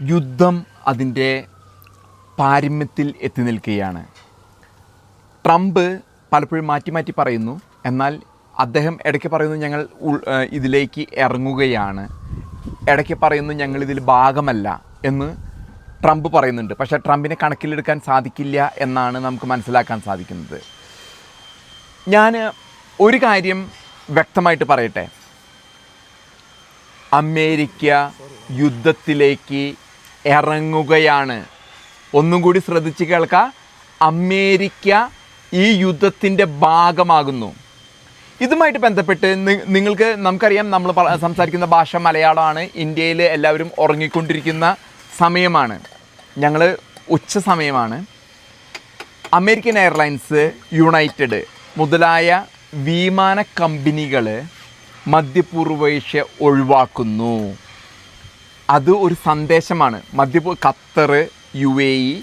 യുദ്ധം അതിന്റെ പാരമ്യത്തിൽ എത്തി നിൽക്കുകയാണ്. ട്രംപ് പലപ്പോഴും മാറ്റി മാറ്റി പറയുന്നു. എന്നാൽ അദ്ദേഹം ഇടയ്ക്ക് പറയുന്നു ഞങ്ങൾ ഇതിലേക്ക് ഇറങ്ങുകയാണ്. ഇടയ്ക്ക് പറയുന്നു ഞങ്ങളിതിൽ ഭാഗമല്ല എന്ന് ട്രംപ് പറയുന്നുണ്ട്. പക്ഷേ ട്രംപിനെ കണക്കിലെടുക്കാൻ സാധിക്കില്ല എന്നാണ് നമുക്ക് മനസ്സിലാക്കാൻ സാധിക്കുന്നത്. ഞാൻ ഒരു കാര്യം വ്യക്തമായിട്ട് പറയട്ടെ. അമേരിക്ക യുദ്ധത്തിലേക്ക് ഇറങ്ങുകയാണ്. ഒന്നും കൂടി ശ്രദ്ധിച്ച് കേൾക്കുക അമേരിക്ക ഈ യുദ്ധത്തിന്റെ ഭാഗമാകുന്നു. ഇതുമായിട്ട് ബന്ധപ്പെട്ട് നിങ്ങൾക്ക് നമുക്കറിയാം നമ്മൾ സംസാരിക്കുന്ന ഭാഷ മലയാളമാണ്. ഇന്ത്യയിൽ എല്ലാവരും ഉറങ്ങിക്കൊണ്ടിരിക്കുന്ന സമയമാണ്. ഞങ്ങൾ ഉച്ച സമയമാണ്. അമേരിക്കൻ എയർലൈൻസ് യുണൈറ്റഡ് മുതലായ വിമാന കമ്പനികൾ മധ്യപൂർവേഷ്യ ഒഴിവാക്കുന്നു. അത് ഒരു സന്ദേശമാണ്. മധ്യപൂ ഖത്തർ യു എ ഇ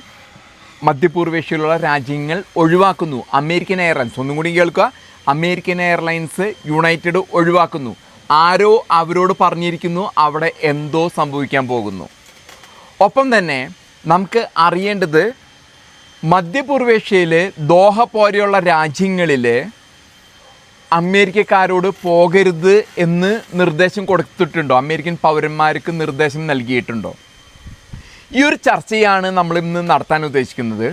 മധ്യപൂർവേഷ്യയിലുള്ള രാജ്യങ്ങൾ ഒഴിവാക്കുന്നു. അമേരിക്കൻ എയർലൈൻസ് ഒന്നും കൂടി കേൾക്കുക. അമേരിക്കൻ എയർലൈൻസ് യുണൈറ്റഡ് ഒഴിവാക്കുന്നു. ആരോ അവരോട് പറഞ്ഞിരിക്കുന്നു അവിടെ എന്തോ സംഭവിക്കാൻ പോകുന്നു. ഒപ്പം തന്നെ നമുക്ക് അറിയേണ്ടത് മധ്യപൂർവേഷ്യയിൽ ദോഹ പോലെയുള്ള രാജ്യങ്ങളിൽ അമേരിക്കക്കാരോട് പോകരുത് എന്ന് നിർദ്ദേശം കൊടുത്തിട്ടുണ്ടോ? അമേരിക്കൻ പൗരന്മാർക്ക് നിർദ്ദേശം നൽകിയിട്ടുണ്ടോ? ഈ ഒരു ചർച്ചയാണ് നമ്മൾ ഇന്ന് നടത്താൻ ഉദ്ദേശിക്കുന്നത്.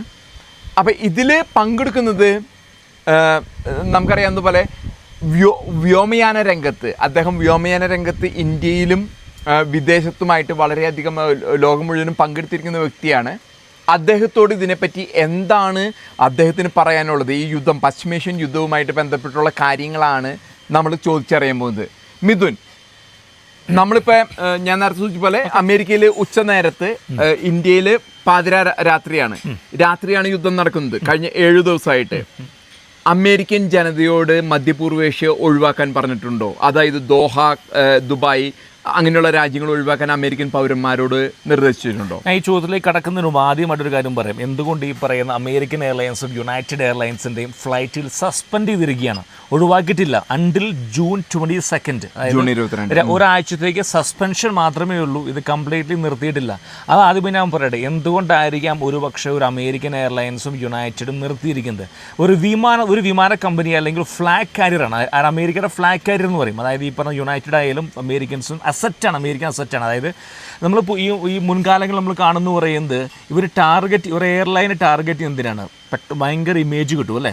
അപ്പോൾ ഇതിൽ പങ്കെടുക്കുന്നത് നമുക്കറിയാവുന്ന പോലെ വ്യോ വ്യോമയാന രംഗത്ത് അദ്ദേഹം വ്യോമയാന രംഗത്ത് ഇന്ത്യയിലും വിദേശത്തുമായിട്ട് വളരെയധികം ലോകം മുഴുവനും പങ്കെടുത്തിരിക്കുന്ന വ്യക്തിയാണ്. അദ്ദേഹത്തോട് ഇതിനെപ്പറ്റി എന്താണ് അദ്ദേഹത്തിന് പറയാനുള്ളത്? ഈ യുദ്ധം പശ്ചിമേഷ്യൻ യുദ്ധവുമായിട്ട് ബന്ധപ്പെട്ടുള്ള കാര്യങ്ങളാണ് നമ്മൾ ചോദിച്ചറിയാൻ പോകുന്നത്. മിഥുൻ നമ്മളിപ്പോൾ ഞാൻ നേരത്തെ സൂചിച്ച പോലെ അമേരിക്കയിൽ ഉച്ച നേരത്ത് ഇന്ത്യയിൽ പാതിര രാത്രിയാണ്. രാത്രിയാണ് യുദ്ധം നടക്കുന്നത്. കഴിഞ്ഞ ഏഴു ദിവസമായിട്ട്. അമേരിക്കൻ ജനതയോട് മധ്യപൂർവേഷ്യ ഒഴിവാക്കാൻ പറഞ്ഞിട്ടുണ്ടോ? അതായത് ദോഹ ദുബായ് അങ്ങനെയുള്ള രാജ്യങ്ങൾ ഒഴിവാക്കാൻ അമേരിക്കൻ പൗരന്മാരോട് നിർദ്ദേശിച്ചിട്ടുണ്ടോ? ഞാൻ ഈ ചോദ്യത്തിലേക്ക് കടക്കുന്നതിന് മുമ്പ് ആദ്യമായിട്ടൊരു കാര്യം പറയാം. എന്തുകൊണ്ട് ഈ പറയുന്ന അമേരിക്കൻ എയർലൈൻസും യുണൈറ്റഡ് എയർലൈൻസിന്റെയും ഫ്ലൈറ്റിൽ സസ്പെൻഡ് ചെയ്തിരിക്കുകയാണ്? ഒഴിവാക്കിയിട്ടില്ല. Until June twenty second June ഇരുപത്തിരണ്ട്. ഒരാഴ്ചത്തേക്ക് സസ്പെൻഷൻ മാത്രമേ ഉള്ളൂ. ഇത് കംപ്ലീറ്റ്ലി നിർത്തിയിട്ടില്ല. അത് ആദ്യമേ ഞാൻ പറയട്ടെ. എന്തുകൊണ്ടായിരിക്കാം ഒരു പക്ഷേ ഒരു അമേരിക്കൻ എയർലൈൻസും യുണൈറ്റഡും നിർത്തിയിരിക്കുന്നത്? ഒരു വിമാന ഒരു വിമാന കമ്പനി അല്ലെങ്കിൽ ഫ്ലാഗ് കാരിയറാണ് അമേരിക്കയുടെ ഫ്ലാഗ് കാരിയർ എന്ന് പറയും. അതായത് ഈ പറഞ്ഞ യുണൈറ്റഡ് ആയാലും അമേരിക്കൻസും അസറ്റാണ് അമേരിക്കൻ അസറ്റാണ്. അതായത് നമ്മൾ ഈ ഈ മുൻകാലങ്ങൾ നമ്മൾ കാണുന്നു പറയുന്നത് ഇവർ ടാർഗറ്റ് ഒരു എയർലൈൻ ടാർഗറ്റ് എന്തിനാണ്? പെട്ട ഭയങ്കര ഇമേജ് കിട്ടും അല്ലേ?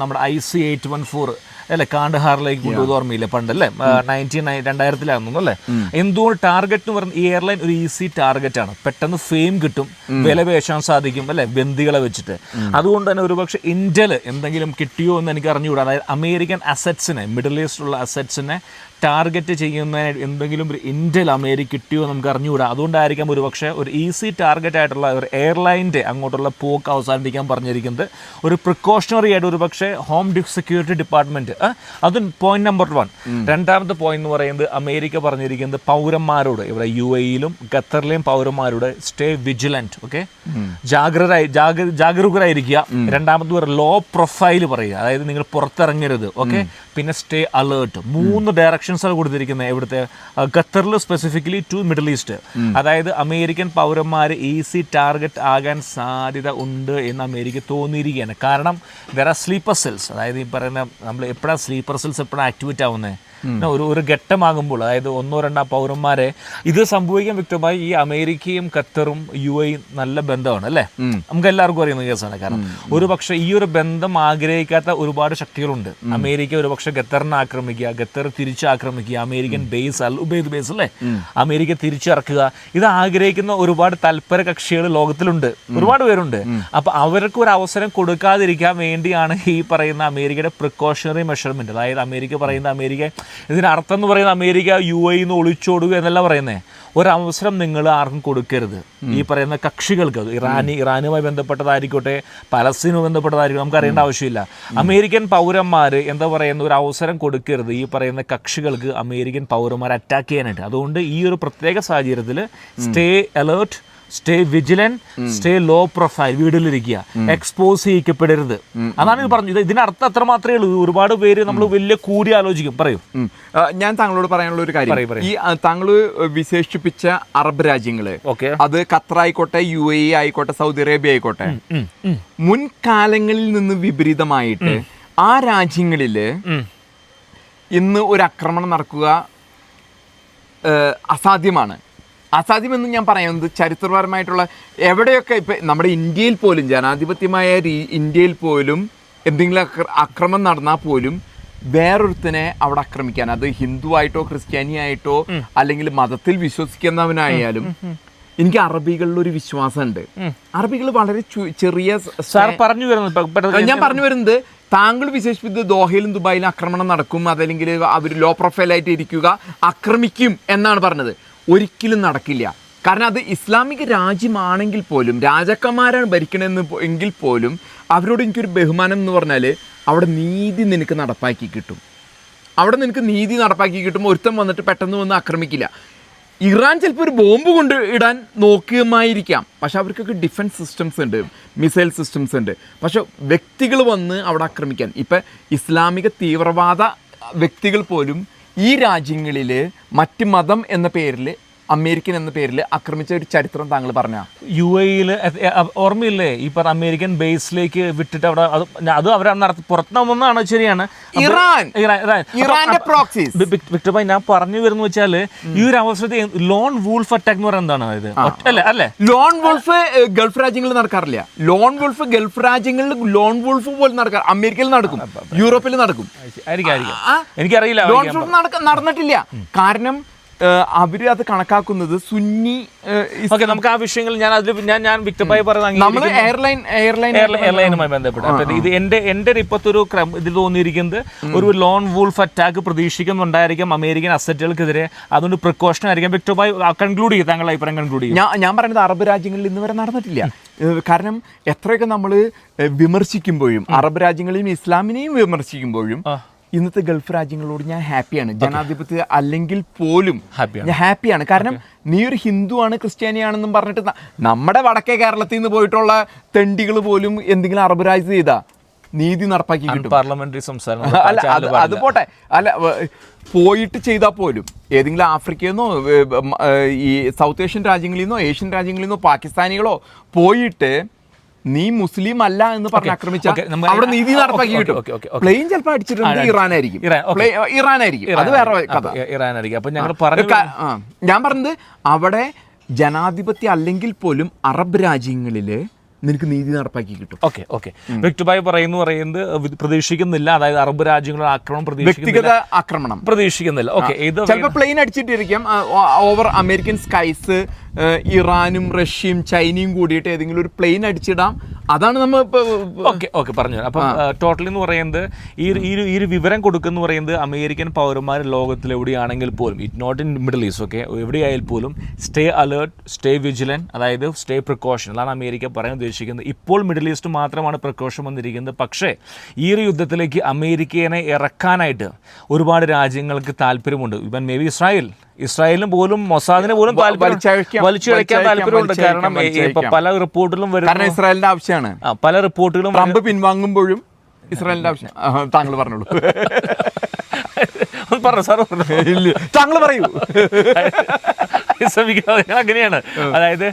നമ്മുടെ I C eight one four അല്ലെ? കാണ്ഡഹാറിലേക്ക് കൊണ്ടുപോകുന്ന ഓർമ്മയില്ല? പണ്ടല്ലേ? നയന്റീൻ നയൻ രണ്ടായിരത്തിലായിരുന്നു അല്ലേ? എന്തുകൊണ്ട് ടാർഗറ്റ് എന്ന് പറഞ്ഞ ഈ എയർലൈൻ ഒരു ഈസി ടാർഗറ്റ് ആണ്. പെട്ടെന്ന് ഫെയിം കിട്ടും വില പേശാൻ സാധിക്കും അല്ലെ? ബന്ദികളെ വെച്ചിട്ട്. അതുകൊണ്ട് തന്നെ ഒരുപക്ഷെ ഇന്ത്യയിൽ എന്തെങ്കിലും കിട്ടിയോ എന്ന് എനിക്ക് അറിഞ്ഞുകൂടാ. അതായത് അമേരിക്കൻ അസറ്റ്സിനെ മിഡിൽ ഈസ്റ്റിലുള്ള അസറ്റ്സിനെ ടാർഗറ്റ് ചെയ്യുന്നതിന് എന്തെങ്കിലും ഒരു ഇന്ത്യയിൽ അമേരിക്ക കിട്ടിയോ നമുക്ക് അറിഞ്ഞുകൂടാ. അതുകൊണ്ടായിരിക്കാം ഒരു പക്ഷേ ഒരു ഈസി ടാർഗറ്റ് ആയിട്ടുള്ള ഒരു എയർലൈന്റെ അങ്ങോട്ടുള്ള പോക്ക് അവസാനിപ്പിക്കാൻ പറഞ്ഞിരിക്കുന്നത് ഒരു പ്രിക്കോഷണറി ആയിട്ട് ഒരു പക്ഷേ ഹോം സെക്യൂരിറ്റി ഡിപ്പാർട്ട്മെന്റ് അതും പോയിന്റ് നമ്പർ വൺ രണ്ടാമത്തെ പോയിന്റ് എന്ന് പറയുന്നത് അമേരിക്ക പറഞ്ഞിരിക്കുന്നത് പൗരന്മാരോട്. ഇവിടെ യു എയിലും ഖത്തറിലെയും പൗരന്മാരോട് സ്റ്റേ വിജിലന്റ് ഓക്കെ ജാഗ്രത ജാഗ്ര ജാഗരൂകരായിരിക്കുക. രണ്ടാമത് ലോ പ്രൊഫൈൽ പറയുക. അതായത് നിങ്ങൾ പുറത്തിറങ്ങരുത് ഓക്കെ പിന്നെ സ്റ്റേ അലേർട്ട് മൂന്ന് ഡയറക്ഷൻസ് ആണ് കൊടുത്തിരിക്കുന്നത് ഇവിടുത്തെ ഖത്തറിൽ സ്പെസിഫിക്കലി ടു മിഡിൽ ഈസ്റ്റ് അതായത് അമേരിക്കൻ പൗരന്മാർ ഈസി ടാർഗറ്റ് ആകാൻ സാധ്യത ഉണ്ട് എന്ന് അമേരിക്ക തോന്നിയിരിക്കുകയാണ്. കാരണം വേറെ സ്ലീപ്പർ സെൽസ് അതായത് ഈ പറയുന്ന നമ്മൾ എപ്പോഴാണ് സ്ലീപ്പർ സെൽസ് എപ്പോഴാണ് ആക്ടിവേറ്റ് ആവുന്നത് ഒരു ഒരു ഘട്ടമാകുമ്പോൾ അതായത് ഒന്നോ രണ്ടോ പൗരന്മാരെ ഇത് സംഭവിക്കാൻ വ്യക്തമായി ഈ അമേരിക്കയും ഖത്തറും യു എയും നല്ല ബന്ധമാണ് അല്ലേ? നമുക്ക് എല്ലാവർക്കും അറിയുന്ന കേസാണ് കാരണം. ഒരു പക്ഷെ ഈ ഒരു ബന്ധം ആഗ്രഹിക്കാത്ത ഒരുപാട് ശക്തികളുണ്ട്. അമേരിക്ക ഒരു പക്ഷെ ഖത്തറിനെ ആക്രമിക്കുക ഖത്തർ തിരിച്ച് ആക്രമിക്കുക American base Al Udeid base അല്ലേ? അമേരിക്ക തിരിച്ചിറക്കുക. ഇത് ആഗ്രഹിക്കുന്ന ഒരുപാട് തൽപര കക്ഷികൾ ലോകത്തിലുണ്ട് ഒരുപാട് പേരുണ്ട്. അപ്പൊ അവർക്ക് ഒരു അവസരം കൊടുക്കാതിരിക്കാൻ വേണ്ടിയാണ് ഈ പറയുന്ന അമേരിക്കയുടെ പ്രിക്കോഷണറി മെഷർമെന്റ് അതായത് അമേരിക്ക പറയുന്ന അമേരിക്ക ഇതിന് അർത്ഥം എന്ന് പറയുന്ന അമേരിക്ക യു എയിൽ നിന്ന് ഒളിച്ചോടുക എന്നല്ല പറയുന്നത് ഒരവസരം നിങ്ങൾ ആർക്കും കൊടുക്കരുത്. ഈ പറയുന്ന കക്ഷികൾക്ക് ഇറാനി ഇറാനുമായി ബന്ധപ്പെട്ടതായിരിക്കട്ടെ പലസ്തീനുമായി ബന്ധപ്പെട്ടതായിരിക്കും നമുക്ക് അറിയേണ്ട ആവശ്യമില്ല. അമേരിക്കൻ പൗരന്മാർ എന്താ പറയുന്ന ഒരു അവസരം കൊടുക്കരുത് ഈ പറയുന്ന കക്ഷികൾക്ക് അമേരിക്കൻ പൗരന്മാരെ അറ്റാക്ക് ചെയ്യാനായിട്ട്. അതുകൊണ്ട് ഈ ഒരു പ്രത്യേക സാഹചര്യത്തിൽ stay alert stay vigilant stay low profile വീടുകളിലിരിക്കുക expose ചെയ്യിക്കപ്പെടരുത്. അതാണ് ഇത് പറഞ്ഞത്. ഇതിനർത്ഥം അത്ര മാത്രമേ ഉള്ളൂ. ഒരുപാട് പേര് നമ്മൾ വലിയ കൂടി ആലോചിക്കും. പറയൂ. ഞാൻ താങ്കളോട് പറയാനുള്ള ഒരു കാര്യം. ഈ താങ്കൾ വിശേഷിപ്പിച്ച അറബ് രാജ്യങ്ങൾ. ഓക്കെ. അത് ഖത്തർ ആയിക്കോട്ടെ യു എ ആയിക്കോട്ടെ സൗദി അറേബ്യ ആയിക്കോട്ടെ. മുൻകാലങ്ങളിൽ നിന്ന് വിപരീതമായിട്ട് ആ രാജ്യങ്ങളിൽ ഇന്ന് ഒരു ആക്രമണം നടക്കുക അസാധ്യമാണ്. അസാധ്യമെന്ന് ഞാൻ പറയുന്നത് ചരിത്രപരമായിട്ടുള്ള എവിടെയൊക്കെ ഇപ്പം നമ്മുടെ ഇന്ത്യയിൽ പോലും ജനാധിപത്യമായ രീ ഇന്ത്യയിൽ പോലും എന്തെങ്കിലും അക്ര- അക്രമം നടന്നാൽ പോലും വേറൊരുത്തനെ അവിടെ ആക്രമിക്കാൻ അത് ഹിന്ദു ആയിട്ടോ ക്രിസ്ത്യാനി ആയിട്ടോ അല്ലെങ്കിൽ മതത്തിൽ വിശ്വസിക്കുന്നവനായാലും എനിക്ക് അറബികളിൽ ഒരു വിശ്വാസമുണ്ട് അറബികൾ വളരെ ചെറിയ സാർ പറഞ്ഞു വരുന്നത് ഞാൻ പറഞ്ഞു വരുന്നത് താങ്കൾ വിശേഷിപ്പിച്ചത് ദോഹയിലും ദുബായിലും ആക്രമണം നടക്കും അതല്ലെങ്കിൽ അവർ ലോ പ്രൊഫൈലായിട്ട് ഇരിക്കുക ആക്രമിക്കും എന്നാണ് പറഞ്ഞത്. ഒരിക്കലും നടക്കില്ല. കാരണം അത് ഇസ്ലാമിക രാജ്യമാണെങ്കിൽ പോലും രാജാക്കന്മാരാണ് ഭരിക്കണമെന്ന് എങ്കിൽ പോലും അവരോട് എനിക്കൊരു ബഹുമാനം എന്ന് പറഞ്ഞാൽ അവിടെ നീതി നിനക്ക് നടപ്പാക്കി കിട്ടും. അവിടെ നിനക്ക് നീതി നടപ്പാക്കി കിട്ടുമ്പോൾ ഒരുത്തം വന്നിട്ട് പെട്ടെന്ന് വന്ന് ആക്രമിക്കില്ല. ഇറാൻ ചിലപ്പോൾ ഒരു ബോംബ് കൊണ്ട് ഇടാൻ നോക്കുമായിരിക്കാം പക്ഷേ അവർക്കൊക്കെ ഡിഫൻസ് സിസ്റ്റംസ് ഉണ്ട് മിസൈൽ സിസ്റ്റംസ് ഉണ്ട്. പക്ഷേ വ്യക്തികൾ വന്ന് അവിടെ ആക്രമിക്കാൻ. ഇപ്പം ഇസ്ലാമിക തീവ്രവാദ വ്യക്തികൾ പോലും ഈ രാജ്യങ്ങളിൽ മറ്റ് മതം എന്ന പേരിൽ അമേരിക്കൻ എന്ന പേരിൽ ആക്രമിച്ച ഒരു ചരിത്രം താങ്കൾ പറഞ്ഞ? യു എയിൽ ഓർമ്മയില്ലേ? ഈ പറഞ്ഞ അമേരിക്കൻ ബേസിലേക്ക് വിട്ടിട്ട് അവിടെ അത് അവർ നടത്തി പുറത്തുനിന്നാണ് ശരിയാണ്. ഇറാൻ. Iran Iran. ഇറാന്റെ പ്രോക്സീസ് വിക്ടർ ഭായ് ഞാൻ പറഞ്ഞു വരുന്ന വെച്ചാൽ ഈ ഒരു അവസരത്തിൽ ലോൺ വൂൾഫ് അറ്റാക്ക് എന്ന് പറയുന്നത് അതായത് അല്ലേ അല്ലേ? ലോൺ വൂൾഫ് ഗൾഫ് രാജ്യങ്ങളിൽ നടക്കാറില്ല. ലോൺ വൂൾഫ് ഗൾഫ് രാജ്യങ്ങളിൽ ലോൺ വൂൾഫ് പോലെ നടക്കാറ് അമേരിക്കയിൽ നടക്കും യൂറോപ്പിൽ നടക്കും. എനിക്കറിയില്ല. നടന്നിട്ടില്ല. കാരണം അവർ അത് കണക്കാക്കുന്നത് സുന്നി ഓക്കെ നമുക്ക് ആ വിഷയങ്ങൾ ഞാൻ അതിൽ ഞാൻ ഞാൻ വ്യക്തമായി പറയുന്നത് നമ്മൾ എയർലൈൻ എയർലൈൻ എയർലൈനുമായി ബന്ധപ്പെട്ട്. ഇത് എന്റെ എന്റെ ഒരു ഇപ്പോഴത്തെ ഒരു ഇതിൽ തോന്നിയിരിക്കുന്നത് ഒരു ലോൺ വൂൾഫ് അറ്റാക്ക് പ്രതീക്ഷിക്കുന്നുണ്ടായിരിക്കും അമേരിക്കൻ അസറ്റുകൾക്കെതിരെ അതുകൊണ്ട് പ്രിക്കോഷൻ ആയിരിക്കും വ്യക്തമായി കൺക്ലൂഡ് ചെയ്യും. താങ്കളുടെ അഭിപ്രായം കൺക്ലൂഡ് ചെയ്യും. ഞാൻ ഞാൻ പറയുന്നത് അറബ് രാജ്യങ്ങളിൽ ഇന്ന് വരെ നടന്നിട്ടില്ല. കാരണം എത്രയൊക്കെ നമ്മൾ വിമർശിക്കുമ്പോഴും അറബ് രാജ്യങ്ങളെയും ഇസ്ലാമിനെയും വിമർശിക്കുമ്പോഴും. ഇന്നത്തെ ഗൾഫ് രാജ്യങ്ങളോട് ഞാൻ ഹാപ്പിയാണ്. ജനാധിപത്യ അല്ലെങ്കിൽ പോലും ഞാൻ ഹാപ്പിയാണ്. കാരണം നീ ഒരു ഹിന്ദു ആണ് ക്രിസ്ത്യാനിയാണെന്നും പറഞ്ഞിട്ട് നമ്മുടെ വടക്കേ കേരളത്തിൽ നിന്ന് പോയിട്ടുള്ള തെണ്ടികൾ പോലും എന്തെങ്കിലും അറബ് രാജ്യത്ത് ചെയ്താ നീതി നടപ്പാക്കി പാർലമെന്ററി സംസാരം അല്ല അത് പോട്ടെ. അല്ല പോയിട്ട് ചെയ്താൽ പോലും ഏതെങ്കിലും ആഫ്രിക്കയിൽ നിന്നോ ഈ സൗത്ത് ഏഷ്യൻ രാജ്യങ്ങളിൽ നിന്നോ ഏഷ്യൻ രാജ്യങ്ങളിൽ നിന്നോ പാകിസ്ഥാനികളോ പോയിട്ട് നീ മുസ്ലിം അല്ല എന്ന് പറഞ്ഞ് ആക്രമിച്ച അവിടെ നീതി നടപ്പാക്കി കിട്ടും. പ്ലെയിൻ ചിലപ്പോൾ അടിച്ചിട്ടുണ്ട് ഇറാനായിരിക്കും. ഇറാനായിരിക്കും. അത് വേറെ കഥ. ഇറാനായിരിക്കും. അപ്പൊ ഞങ്ങൾ പറഞ്ഞു ഞാൻ പറഞ്ഞത് അവിടെ ജനാധിപത്യം അല്ലെങ്കിൽ പോലും അറബ് രാജ്യങ്ങളിൽ നിനക്ക് നീതി നടപ്പാക്കി കിട്ടും. Okay okay. വിക്ടുബായ് പറയുന്നു പറയുന്നത് പ്രതീക്ഷിക്കുന്നില്ല. അതായത് അറബ് രാജ്യങ്ങളുടെ ആക്രമണം പ്രതീക്ഷിക്കുന്നില്ല. വ്യക്തിഗത ആക്രമണം. പ്രതീക്ഷിക്കുന്നില്ല. ഓക്കെ ഇത് ചിലപ്പോൾ പ്ലെയിൻ അടിച്ചിട്ടിരിക്കാം. ഓവർ അമേരിക്കൻ സ്കൈസ് ഇറാനും റഷ്യയും ചൈനയും കൂടിയിട്ട് ഏതെങ്കിലും ഒരു പ്ലെയിൻ അടിച്ചിടാം. അതാണ് നമ്മൾ ഓക്കെ ഓക്കെ പറഞ്ഞു അപ്പം ടോട്ടലി എന്ന് പറയുന്നത് ഈ ഒരു- ഈ ഒരു ഈ ഒരു വിവരം കൊടുക്കുന്ന പറയുന്നത് അമേരിക്കൻ പൗരന്മാർ ലോകത്തിൽ എവിടെയാണെങ്കിൽ പോലും it not in middle east okay എവിടെയായാൽ പോലും സ്റ്റേ അലേർട്ട് സ്റ്റേ വിജിലൻ അതായത് സ്റ്റേ പ്രിക്കോഷൻ അതാണ് അമേരിക്ക പറയാൻ ഉദ്ദേശിക്കുന്നത്. ഇപ്പോൾ മിഡിൽ ഈസ്റ്റ് മാത്രമാണ് പ്രിക്കോഷൻ വന്നിരിക്കുന്നത്. പക്ഷേ ഈ ഒരു യുദ്ധത്തിലേക്ക് അമേരിക്കയെ ഇറക്കാനായിട്ട് ഒരുപാട് രാജ്യങ്ങൾക്ക് താല്പര്യമുണ്ട്. ഇവൻ മേ ബി ഇസ്രായേൽ ഇസ്രായേലിന് പോലും മൊസാദിന് പോലും താല്പര്യം വലിച്ചഴക്കാം, വലിച്ചു കഴിക്കാൻ താല്പര്യമുണ്ട്. കാരണം പല റിപ്പോർട്ടിലും വരും വരുന്ന ഇസ്രായേലിന്റെ ആവശ്യമാണ്. പല റിപ്പോർട്ടുകളും ട്രംപ് പിൻവാങ്ങുമ്പോഴും ഇസ്രായേലിന്റെ ആവശ്യം. താങ്കൾ പറഞ്ഞോളൂ. പറഞ്ഞു സാർ താങ്കൾ പറയൂ. ശ്രമിക്കാതെ അങ്ങനെയാണ്. അതായത്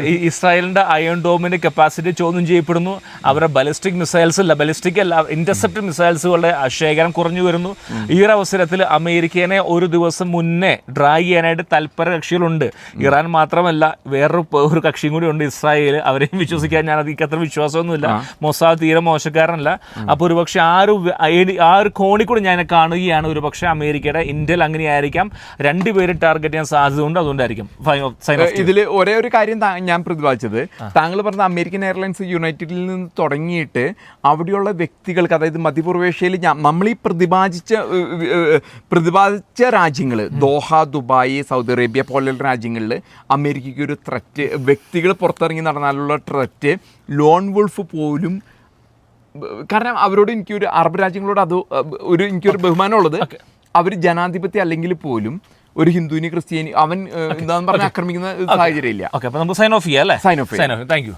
ഇസ്രായേലിന്റെ അയൺ ഡോമിന്റെ കപ്പാസിറ്റി ചോദ്യം ചെയ്യപ്പെടുന്നു. അവരുടെ ബലിസ്റ്റിക് മിസൈൽസ് അല്ല ബലിസ്റ്റിക് അല്ല ഇന്റർസെപ്റ്റ് മിസൈൽസുകളുടെ ശേഖരം കുറഞ്ഞു വരുന്നു. ഈ ഒരു അവസരത്തിൽ അമേരിക്കനെ ഒരു ദിവസം മുന്നേ ഡ്രാഗ് ചെയ്യാനായിട്ട് തൽപര കക്ഷികളുണ്ട്. ഇറാൻ മാത്രമല്ല വേറൊരു ഒരു കക്ഷിയും കൂടി ഉണ്ട് ഇസ്രായേൽ അവരെയും വിശ്വസിക്കാൻ ഞാൻ അതിക്ക് അത്ര വിശ്വാസമൊന്നുമില്ല. മൊസാദ് തീരെ മോശക്കാരനല്ല. അപ്പോൾ ഒരുപക്ഷെ ആ ഒരു പക്ഷേ ആ ഒരു- ആ ഒരു കോണിക്കൂടെ കൂടി ഞാൻ കാണുകയാണ്. ഒരുപക്ഷെ അമേരിക്കയുടെ ഇന്ത്യയിൽ അങ്ങനെയായിരിക്കാം. രണ്ടുപേരും ടാർഗറ്റ് ചെയ്യാൻ സാധ്യതയുണ്ട്. അതുകൊണ്ടായിരിക്കും സൈൻ ഓഫ് ഇതിൽ ഒരേ ഒരു കാര്യം ഞാൻ പ്രതിപാദിച്ചത്. താങ്കൾ പറഞ്ഞ അമേരിക്കൻ എയർലൈൻസ് യുണൈറ്റഡിൽ നിന്ന് തുടങ്ങിയിട്ട് അവിടെയുള്ള വ്യക്തികൾക്ക് അതായത് മധ്യപൂർവേഷ്യയിൽ നമ്മൾ ഈ പ്രതിപാദിച്ച പ്രതിപാദിച്ച രാജ്യങ്ങൾ ദോഹ ദുബായ് സൗദി അറേബ്യ പോലെയുള്ള രാജ്യങ്ങളിൽ അമേരിക്കയ്ക്ക് ഒരു ത്രറ്റ് വ്യക്തികൾ പുറത്തിറങ്ങി നടന്നാലുള്ള ത്രറ്റ് ലോൺ വുൾഫ് പോലും കാരണം അവരോട് എനിക്കൊരു അറബ് രാജ്യങ്ങളോട് അത് ഒരു എനിക്കൊരു ബഹുമാനമുള്ളത്. അവർ ജനാധിപത്യം അല്ലെങ്കിൽ പോലും ഒരു ഹിന്ദുവിനെ ക്രിസ്ത്യാനി അവൻ എന്താന്ന് പറഞ്ഞ് ആക്രമിക്കുന്ന സാഹചര്യം ഇല്ല. ഓക്കെ അപ്പോൾ നമുക്ക് സൈൻ ഓഫ് ചെയ്യാം അല്ലേ? Sign off. Sign off thank you